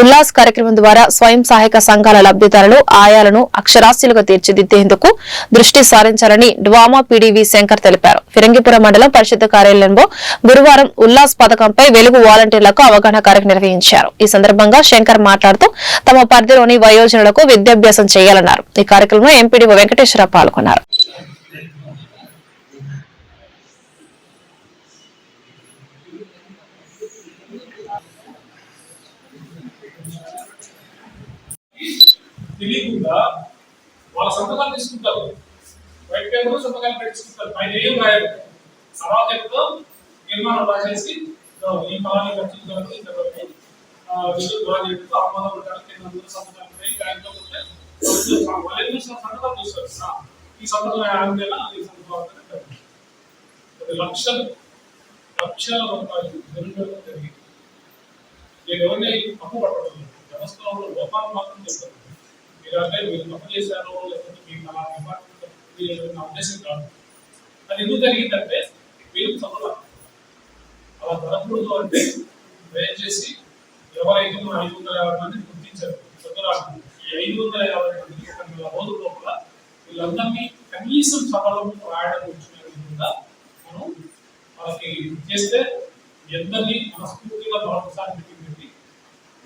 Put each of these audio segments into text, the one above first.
ఉల్లాస్ కార్యక్రమం ద్వారా స్వయం సహాయక సంఘాల లబ్దిదారులు ఆయాలను అక్షరాస్యులుగా తీర్చిదిద్దేందుకు దృష్టి సారించాలని డ్వామా పీడీవీ శంకర్ తెలిపారు. ఫిరంగిపురం మండలం పరిషత్ కార్యాలయంలో గురువారం ఉల్లాస్ పథకంపై వెలుగు వాలంటీర్లకు అవగాహన కార్యక్రమం నిర్వహించారు. ఈ సందర్భంగా శంకర్ మాట్లాడుతూ తమ పరిధిలోని వయోజనులకు విద్యాభ్యాసం చేయాలన్నారు. ఈ కార్యక్రమంలో ఎంపీడీఓ వెంకటేశ్వర పాల్గొన్నారు. తెలియకుండా వాళ్ళ సంతకాలు తీసుకుంటారు. వైట్ పేపర్ సంతకాలు పెట్టించుకుంటారు. పైన ఏం రాయరు. తర్వాత ఎప్పుడో నిర్మాణం రాసేసి ఈ ఫలాని ఖర్చు కనుక ఇంత వరకు, ఆ, ఆమోదం సంతకాలు ఉంటాయి బ్యాంకులో ఉంటే వాళ్ళు వాళ్ళు సంతకాలు చూస్తారు. ఈ సంతకం ఆంధ్ర ఈ సంతకం లక్షలు లక్షల రూపాయలు జరిగింది. నేను ఎవరిని మాత్రం మీరు అంటే మీరు తప్పు లేకపోతే మీకు అలా డిపార్ట్మెంట్ ఉద్దేశం కాదు అది ఎందుకు జరిగిందంటే మీరు చదవాలి అలా జరగకూడదు అంటే దయచేసి ఎవరైతే మన ఐదు వందల యాభై మంది గుర్తించారు చదువురాకుండా ఈ ఐదు వందల యాభై మంది ఒక నెల రోజుల లోపల వీళ్ళందరినీ కనీసం చదవడం రాయడం వచ్చిన విధంగా మనం వాళ్ళకి చేస్తే ఎందరినీ మనస్ఫూర్తిగా మరొకసారి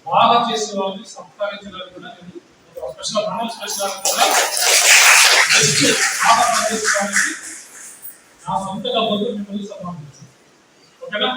బాగా చేసే వాళ్ళని సత్కరించడానికి కూడా నేను స్పెషల్ మండల స్పెషల్ కూడా జస్ట్ బాగా నా సొంత డబ్బులతో మిమ్మల్ని సన్మానిస్తాను ఓకేనా?